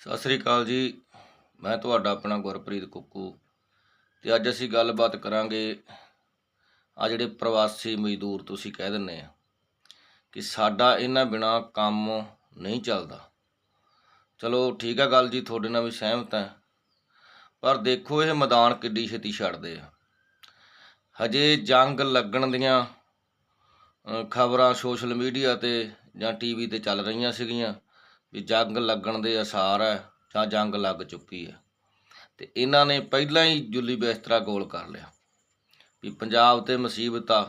ਸਤਿ ਸ੍ਰੀ ਅਕਾਲ ਜੀ। ਮੈਂ ਤੁਹਾਡਾ ਆਪਣਾ ਗੁਰਪ੍ਰੀਤ ਕੁੱਕੂ ਤੇ ਅੱਜ ਅਸੀਂ ਗੱਲਬਾਤ ਕਰਾਂਗੇ ਆ ਜਿਹੜੇ ਪ੍ਰਵਾਸੀ ਮਜ਼ਦੂਰ ਤੁਸੀਂ ਕਹਿ ਦਿੰਦੇ ਆ ਕਿ ਸਾਡਾ ਇਹਨਾਂ ਬਿਨਾ ਕੰਮ ਨਹੀਂ ਚੱਲਦਾ। ਚਲੋ ਠੀਕ ਆ ਗੱਲ ਜੀ, ਤੁਹਾਡੇ ਨਾਲ ਵੀ ਸਹਿਮਤ ਹਾਂ ਪਰ ਦੇਖੋ ਇਹ ਮੈਦਾਨ ਕਿੱਡੀ ਛੇਤੀ ਛੱਡਦੇ ਆ। ਹਜੇ ਜੰਗ ਲੱਗਣ ਦੀਆਂ ਖਬਰਾਂ ਸੋਸ਼ਲ ਮੀਡੀਆ ਤੇ ਜਾਂ ਟੀਵੀ ਤੇ ਚੱਲ ਰਹੀਆਂ ਸੀਗੀਆਂ। ਵੀ ਜੰਗ ਲੱਗਣ ਦੇ ਅਸਾਰ ਹੈ ਜਾਂ ਜੰਗ ਲੱਗ ਚੁੱਕੀ ਹੈ। ਤੇ ਇਹਨਾਂ ਨੇ ਪਹਿਲਾਂ ਹੀ ਜੁੱਲੀ ਬਿਸਤਰਾ ਗੋਲ ਕਰ ਲਿਆ ਵੀ ਪੰਜਾਬ ਤੇ ਮੁਸੀਬਤਾਂ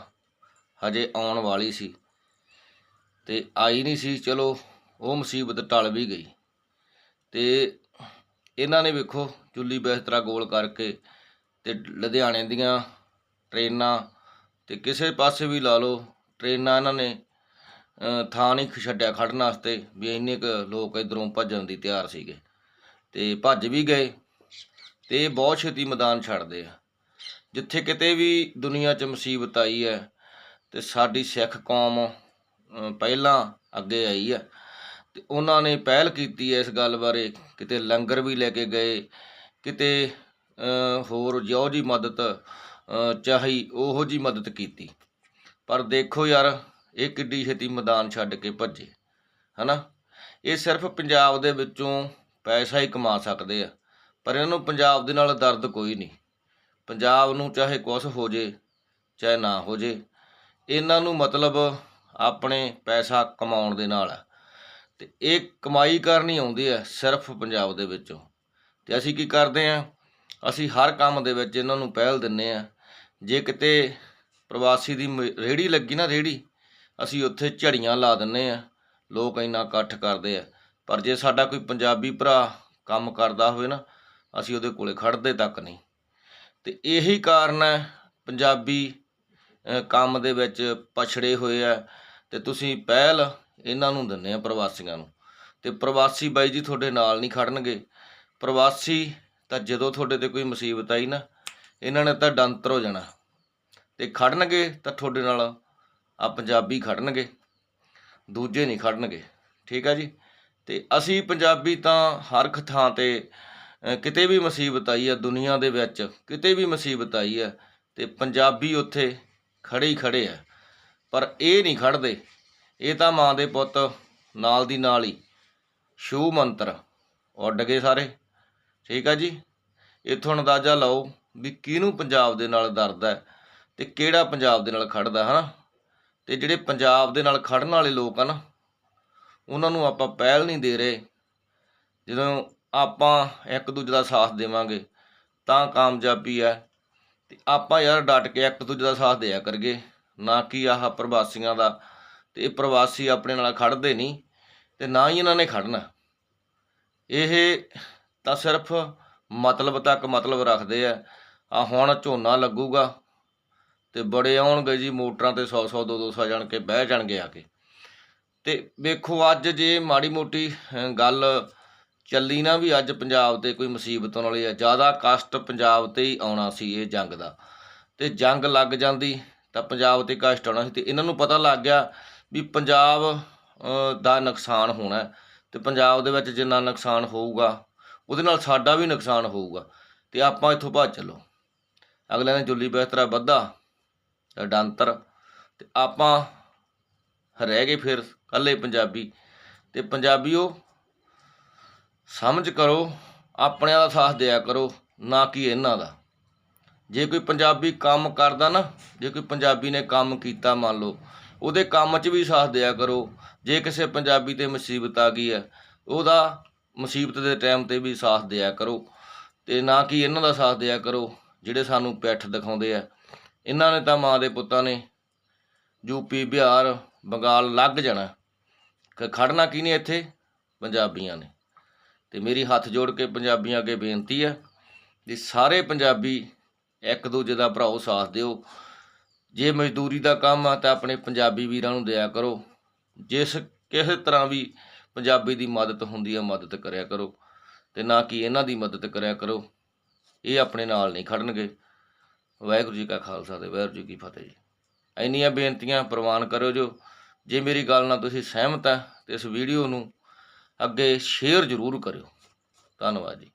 ਹਜੇ ਆਉਣ ਵਾਲੀ ਸੀ ਤੇ ਆਈ ਨਹੀਂ ਸੀ, ਚਲੋ ਉਹ ਮੁਸੀਬਤ ਟਲ ਵੀ ਗਈ। ਤੇ ਇਹਨਾਂ ਨੇ ਵੇਖੋ ਜੁੱਲੀ ਬਿਸਤਰਾ ਗੋਲ ਕਰਕੇ ਤੇ ਲੁਧਿਆਣੇ ਦੀਆਂ ਟ੍ਰੇਨਾਂ ਤੇ ਕਿਸੇ ਪਾਸੇ ਵੀ ਲਾ ਲਓ, ਟ੍ਰੇਨਾਂ ਇਹਨਾਂ ਨੇ ਥਾਂ ਨਹੀਂ ਛੱਡਿਆ ਖੜਨ ਵਾਸਤੇ ਵੀ ਇੰਨੇ ਕੁ ਲੋਕ ਇਧਰੋਂ ਭੱਜਣ ਦੀ ਤਿਆਰ ਸੀਗੇ। ਤੇ ਭੱਜ ਵੀ ਗਏ ਤੇ ਬਹੁਤ ਛੇਤੀ ਮੈਦਾਨ ਛੱਡਦੇ ਆ। ਜਿੱਥੇ ਕਿਤੇ ਵੀ ਦੁਨੀਆ 'ਚ ਮੁਸੀਬਤ ਆਈ ਹੈ ਤੇ ਸਾਡੀ ਸਿੱਖ ਕੌਮ ਪਹਿਲਾਂ ਅੱਗੇ ਆਈ ਹੈ ਤੇ ਉਹਨਾਂ ਨੇ ਪਹਿਲ ਕੀਤੀ ਹੈ ਇਸ ਗੱਲ ਬਾਰੇ। ਕਿਤੇ ਲੰਗਰ ਵੀ ਲੈ ਕੇ ਗਏ, ਕਿਤੇ ਹੋਰ ਜੋ ਜੀ ਮਦਦ ਚਾਹੀ ਉਹੋ ਜੀ ਮਦਦ ਕੀਤੀ। ਪਰ ਦੇਖੋ ਯਾਰ ਇਹ ਕਿੱਡੀ ਛੇਤੀ ਮੈਦਾਨ ਛੱਡ ਕੇ ਭੱਜੇ, ਹਨਾ? ਇਹ ਸਿਰਫ ਪੰਜਾਬ ਦੇ ਵਿੱਚੋਂ ਪੈਸਾ ਹੀ ਕਮਾ ਸਕਦੇ ਆ, ਪਰ ਇਹਨਾਂ ਨੂੰ ਪੰਜਾਬ ਦੇ ਨਾਲ ਦਰਦ ਕੋਈ ਨਹੀਂ। ਪੰਜਾਬ ਨੂੰ ਚਾਹੇ ਕੁਛ ਹੋ ਜੇ, ਚਾਹੇ ਨਾ ਹੋ ਜੇ, ਇਹਨਾਂ ਨੂੰ ਮਤਲਬ ਆਪਣੇ ਪੈਸਾ ਕਮਾਉਣ ਦੇ ਨਾਲ ਆ। ਤੇ ਇਹ ਕਮਾਈ ਕਰਨੀ ਆਉਂਦੀ ਹੈ ਸਿਰਫ ਪੰਜਾਬ ਦੇ ਵਿੱਚੋਂ। ਤੇ ਅਸੀਂ ਕੀ ਕਰਦੇ ਆ? ਅਸੀਂ ਹਰ ਕੰਮ ਦੇ ਵਿੱਚ ਇਹਨਾਂ ਨੂੰ ਪਹਿਲ ਦਿੰਨੇ ਆ। ਜੇ ਕਿਤੇ ਪ੍ਰਵਾਸੀ ਦੀ ਮ- ਰੇਹੜੀ ਲੱਗੀ ਨਾ ਰੇਹੜੀ ਅਸੀਂ ਉੱਥੇ ਝੜੀਆਂ ਲਾ ਦਿੰਨੇ ਆ। ਲੋਕ ਇੰਨਾ ਇਕੱਠ ਕਰਦੇ ਆ। ਪਰ ਜੇ ਸਾਡਾ ਕੋਈ ਪੰਜਾਬੀ ਭਰਾ ਕੰਮ ਕਰਦਾ ਹੋਵੇ ਨਾ, ਅਸੀਂ ਉਹਦੇ ਕੋਲੇ ਖੜਦੇ ਤੱਕ ਨਹੀਂ। ਤੇ ਇਹੀ ਕਾਰਨ ਹੈ ਪੰਜਾਬੀ ਕੰਮ ਦੇ ਵਿੱਚ ਪਛੜੇ ਹੋਏ ਆ। ਤੇ ਤੁਸੀਂ ਪਹਿਲ ਇਹਨਾਂ ਨੂੰ ਦਿੰਨੇ ਆ ਪ੍ਰਵਾਸੀਆਂ ਨੂੰ। ਤੇ ਪ੍ਰਵਾਸੀ ਬਾਈ ਜੀ ਤੁਹਾਡੇ ਨਾਲ ਨਹੀਂ ਖੜਨਗੇ ਪ੍ਰਵਾਸੀ ਤਾਂ ਜਦੋਂ ਤੁਹਾਡੇ ਤੇ ਕੋਈ ਮੁਸੀਬਤ ਆਈ ਨਾ, ਇਹਨਾਂ ਨੇ ਤਾਂ ਡੰਤਰ ਹੋ ਜਾਣਾ। ਤੇ ਖੜਨਗੇ ਤਾਂ ਤੁਹਾਡੇ ਨਾਲ ਆ ਪੰਜਾਬੀ ਖੜਨਗੇ, ਦੂਜੇ ਨਹੀਂ ਖੜਨਗੇ, ਠੀਕ ਆ ਜੀ? ਤੇ ਅਸੀਂ ਪੰਜਾਬੀ ਤਾਂ ਹਰ ਇੱਕ ਥਾਂ ਤੇ ਕਿਤੇ ਵੀ ਮੁਸੀਬਤ ਆਈ ਹੈ ਦੁਨੀਆ ਦੇ ਵਿੱਚ, ਕਿਤੇ ਵੀ ਮੁਸੀਬਤ ਆਈ ਹੈ ਤੇ ਪੰਜਾਬੀ ਉੱਥੇ ਖੜੇ ਹੀ ਖੜੇ ਆ। ਪਰ ਇਹ ਨਹੀਂ ਖੜਦੇ, ਇਹ ਤਾਂ ਮਾਂ ਦੇ ਪੁੱਤ ਨਾਲ ਦੀ ਨਾਲ ਹੀ ਸ਼ੂ ਮੰਤਰ, ਉੱਡ ਗਏ ਸਾਰੇ, ਠੀਕ ਆ ਜੀ? ਇੱਥੋਂ ਅੰਦਾਜ਼ਾ ਲਾਓ ਵੀ ਕਿਹਨੂੰ ਪੰਜਾਬ ਦੇ ਨਾਲ ਦਰਦ ਹੈ ਤੇ ਕਿਹੜਾ ਪੰਜਾਬ ਦੇ ਨਾਲ ਖੜਦਾ, ਹਨਾ? ਤੇ ਜਿਹੜੇ ਪੰਜਾਬ ਦੇ ਨਾਲ ਖੜਨ ਵਾਲੇ ਲੋਕ ਹਨ ਉਹਨਾਂ ਨੂੰ ਆਪਾਂ ਪਹਿਲ ਨਹੀਂ ਦੇ ਰਹੇ। ਜਦੋਂ ਆਪਾਂ ਇੱਕ ਦੂਜੇ ਦਾ ਸਾਥ ਦੇਵਾਂਗੇ, ਤਾਂ ਕਾਮਯਾਬੀ ਹੈ। ਤੇ ਆਪਾਂ ਯਾਰ ਡਟ ਕੇ ਇੱਕ ਦੂਜੇ ਦਾ ਸਾਥ ਦਿਆ ਕਰਗੇ ਨਾ ਕਿ ਆਹ ਪ੍ਰਵਾਸੀਆਂ ਦਾ। ਤੇ ਇਹ ਪ੍ਰਵਾਸੀ ਆਪਣੇ ਨਾਲ ਖੜਦੇ ਨਹੀਂ, ਤੇ ਨਾ ਹੀ ਇਹਨਾਂ ਨੇ ਖੜਨਾ। ਇਹ ਤਾਂ ਸਿਰਫ ਮਤਲਬ ਤੱਕ ਮਤਲਬ ਰੱਖਦੇ ਆ। ਆ ਹੁਣ ਝੋਨਾ ਲੱਗੂਗਾ ਤੇ ਬੜੇ ਆਉਣਗੇ ਜੀ, ਮੋਟਰਾਂ ਤੇ 100 100 200 200 ਜਾਣ ਕੇ ਬਹਿ ਜਾਣਗੇ ਆ ਕੇ। ਤੇ ਵੇਖੋ ਅੱਜ ਜੇ ਮਾੜੀ ਮੋਟੀ ਗੱਲ ਚੱਲੀ ਨਾ ਵੀ ਅੱਜ ਪੰਜਾਬ ਤੇ ਕੋਈ ਮੁਸੀਬਤ ਆਉਣ ਵਾਲੀ ਹੈ ਜ਼ਿਆਦਾ ਕਸ਼ਟ ਪੰਜਾਬ ਤੇ ਹੀ ਆਉਣਾ ਸੀ ਇਹ ਜੰਗ ਦਾ। ਤੇ ਜੰਗ ਲੱਗ ਜਾਂਦੀ, ਤਾਂ ਪੰਜਾਬ ਤੇ ਕਸ਼ਟ ਆਉਣਾ ਸੀ। ਤੇ ਇਹਨਾਂ ਨੂੰ ਪਤਾ ਲੱਗ ਗਿਆ ਵੀ ਪੰਜਾਬ ਦਾ ਨੁਕਸਾਨ ਹੋਣਾ ਹੈ। ਤੇ ਪੰਜਾਬ ਦੇ ਵਿੱਚ ਜਿੰਨਾ ਨੁਕਸਾਨ ਹੋਊਗਾ, ਉਹਦੇ ਨਾਲ ਸਾਡਾ ਵੀ ਨੁਕਸਾਨ ਹੋਊਗਾ। ਤੇ ਆਪਾਂ ਇੱਥੋਂ ਭੱਜ ਚੱਲੋ। ਅਗਲੇ ਨੇ ਜੁੱਲੀ ਬਿਸਤਰਾ ਬੱਧਾ ਡੰਤਰ ਤੇ ਆਪਾਂ ਰਹਿ ਗਏ ਫਿਰ ਕੱਲੇ ਪੰਜਾਬੀ। ਤੇ ਪੰਜਾਬੀਓ, ਸਮਝ ਕਰੋ, ਆਪਣਿਆਂ ਦਾ ਸਾਥ ਦਿਆ ਕਰੋ, ਨਾ ਕਿ ਇਹਨਾਂ ਦਾ। ਜੇ ਕੋਈ ਪੰਜਾਬੀ ਕੰਮ ਕਰਦਾ ਨਾ, ਜੇ ਕੋਈ ਪੰਜਾਬੀ ਨੇ ਕੰਮ ਕੀਤਾ ਮੰਨ ਲਓ, ਉਹਦੇ ਕੰਮ 'ਚ ਵੀ ਸਾਥ ਦਿਆ ਕਰੋ। ਜੇ ਕਿਸੇ ਪੰਜਾਬੀ ਤੇ ਮੁਸੀਬਤ ਆ ਗਈ ਹੈ, ਉਹਦਾ ਮੁਸੀਬਤ ਦੇ ਟਾਈਮ ਤੇ ਵੀ ਸਾਥ ਦਿਆ ਕਰੋ। ਤੇ ਨਾ ਕਿ ਇਹਨਾਂ ਦਾ ਸਾਥ ਦਿਆ ਕਰੋ, ਜਿਹੜੇ ਸਾਨੂੰ ਪਿੱਠ ਦਿਖਾਉਂਦੇ ਆ। ਇਹਨਾਂ ਨੇ ਤਾਂ ਮਾਂ ਦੇ ਪੁੱਤਾਂ ਨੇ ਯੂਪੀ ਬਿਹਾਰ, ਬੰਗਾਲ ਲੱਗ ਜਾਣਾ। ਖ- ਖੜਨਾ ਕੀ ਨਹੀਂ ਇੱਥੇ? ਪੰਜਾਬੀਆਂ ਨੇ। ਤੇ ਮੇਰੀ ਹੱਥ ਜੋੜ ਕੇ ਪੰਜਾਬੀਆਂ ਅੱਗੇ ਬੇਨਤੀ ਹੈ ਵੀ ਸਾਰੇ ਪੰਜਾਬੀ ਇੱਕ ਦੂਜੇ ਦਾ ਭਰਾਓ ਸਾਥ ਦਿਓ। ਜੇ ਮਜ਼ਦੂਰੀ ਦਾ ਕੰਮ ਆ ਤਾਂ ਆਪਣੇ ਪੰਜਾਬੀ ਵੀਰਾਂ ਨੂੰ ਦਿਆ ਕਰੋ। ਜਿਸ ਕਿਸੇ ਤਰ੍ਹਾਂ ਵੀ ਪੰਜਾਬੀ ਦੀ ਮਦਦ ਹੁੰਦੀ ਆ, ਮਦਦ ਕਰਿਆ ਕਰੋ। ਤੇ ਨਾ ਕਿ ਇਹਨਾਂ ਦੀ ਮਦਦ ਕਰਿਆ ਕਰੋ। ਇਹ ਆਪਣੇ ਨਾਲ ਨਹੀਂ ਖੜਨਗੇ। ਵਾਹਿਗੁਰੂ ਜੀ ਕਾ ਖਾਲਸਾ ਤੇ ਵਾਹਿਗੁਰੂ ਜੀ ਕੀ ਫਤਿਹ ਜੀ। ਇੰਨੀਆਂ ਬੇਨਤੀਆਂ ਪ੍ਰਵਾਨ ਕਰਿਓ ਜੋ, ਜੇ ਮੇਰੀ ਗੱਲ ਨਾਲ ਤੁਸੀਂ ਸਹਿਮਤ ਹੈ ਤੇ ਇਸ ਵੀਡੀਓ ਨੂੰ ਅੱਗੇ ਸ਼ੇਅਰ ਜ਼ਰੂਰ ਕਰਿਓ। ਧੰਨਵਾਦ ਜੀ।